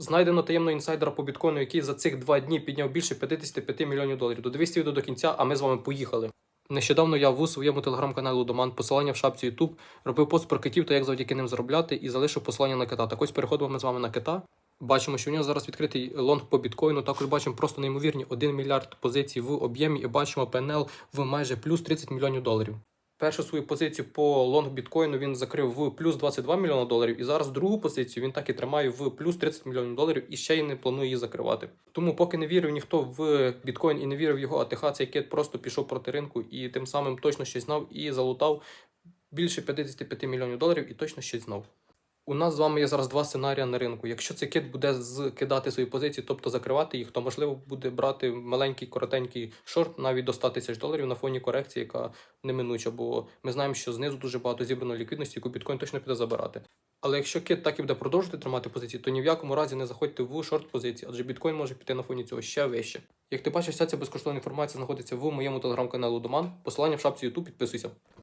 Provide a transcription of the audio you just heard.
Знайдено таємного інсайдера по біткоїну, який за цих два дні підняв більше 55 мільйонів доларів. Додивись відео до кінця, а ми з вами поїхали. Нещодавно я в своєму телеграм-каналі Лудоман посилання в шапці YouTube робив пост про китів та як завдяки ним заробляти і залишив посилання на кита. Так ось переходимо ми з вами на кита. Бачимо, що у нього зараз відкритий лонг по біткоїну. Також бачимо просто неймовірні 1 мільярд позицій в об'ємі і бачимо ПНЛ в майже плюс 30 мільйонів доларів. Першу свою позицію по лонг біткоїну він закрив в плюс 22 мільйона доларів, і зараз другу позицію він так і тримає в плюс 30 мільйонів доларів і ще й не планує її закривати. Тому, поки не вірив ніхто в біткоін і не вірив в його АТХ, цей кит просто пішов проти ринку і тим самим точно щось знав і залутав більше 55 мільйонів доларів і точно щось знав. У нас з вами є зараз два сценарії на ринку. Якщо цей кит буде скидати свої позиції, тобто закривати їх, то можливо буде брати маленький коротенький шорт навіть до 100 тисяч доларів на фоні корекції, яка неминуча, бо ми знаємо, що знизу дуже багато зібрано ліквідності, яку біткоін точно піде забирати. Але якщо кит так і буде продовжувати тримати позиції, то ні в якому разі не заходьте в шорт позиції, адже біткоін може піти на фоні цього ще вище. Як ти бачиш, вся ця безкоштовна інформація знаходиться в моєму телеграм-каналу Доман. Посилання в шапці YouTube, підписуйся.